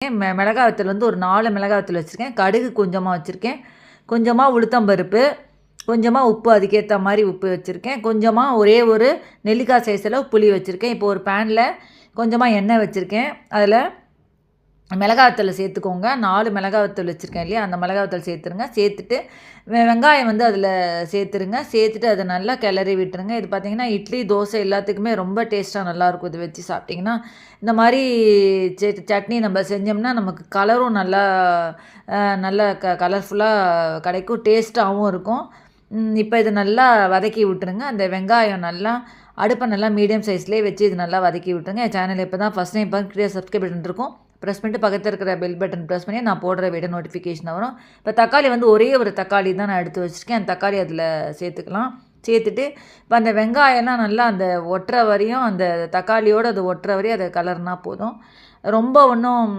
மிளகா மிளகாய் வத்தல் வந்து ஒரு நாலு மிளகாய் வத்தல் வச்சுருக்கேன். கடுகு கொஞ்சமாக வச்சுருக்கேன். கொஞ்சமாக உளுத்தம்பருப்பு கொஞ்சமாக உப்பு அதுக்கேற்ற மாதிரி உப்பு வச்சுருக்கேன். கொஞ்சமாக ஒரே ஒரு நெல்லிக்காய் சைஸில் புளி வச்சுருக்கேன். இப்போ ஒரு பேனில் கொஞ்சமாக எண்ணெய் வச்சுருக்கேன். அதில் மிளகாத்தூள் சேர்த்துக்கோங்க. நாலு மிளகாய் வச்சுருக்கேன் இல்லையா? அந்த மிளகாத்தூள் சேர்த்துருங்க. சேர்த்துட்டு வெங்காயம் வந்து அதில் சேர்த்துருங்க. சேர்த்துட்டு அதை நல்லா கிளறி விட்டுருங்க. இது பார்த்திங்கன்னா இட்லி தோசை எல்லாத்துக்குமே ரொம்ப டேஸ்ட்டாக நல்லாயிருக்கும் இது வச்சு சாப்பிட்டிங்கன்னா. இந்த மாதிரி சட்னி நம்ம செஞ்சோம்னா நமக்கு கலரும் நல்லா நல்லா க கலர்ஃபுல்லாக கிடைக்கும். டேஸ்ட்டாகவும் இருக்கும். இப்போ இது நல்லா வதக்கி விட்டுருங்க. அந்த வெங்காயம் நல்லா அடுப்பை நல்லா மீடியம் சைஸ்லேயே வச்சு இது நல்லா வதக்கி விட்டுருங்க. என் சேனல் இப்போ தான் ஃபஸ்ட் டைம் பார்த்து சப்ஸ்கிரைப் பண்ணிட்டுருக்கோம் ப்ரெஸ் பண்ணிட்டு பக்கத்தில் இருக்கிற பெல் பட்டன் ப்ரெஸ் பண்ணி நான் போடுற வீடியோ நோட்டிஃபிகேஷன் வரும். இப்போ தக்காளி வந்து ஒரே ஒரு தக்காளி தான் நான் எடுத்து வச்சுருக்கேன். அந்த தக்காளி அதில் சேர்த்துக்கலாம். சேர்த்துட்டு இப்போ அந்த வெங்காயம்லாம் நல்லா அந்த ஒட்டுற வரையும் அந்த தக்காளியோடு அது ஒட்டுற வரையும் அதை கலர்னால் போதும். ரொம்ப ஒன்றும்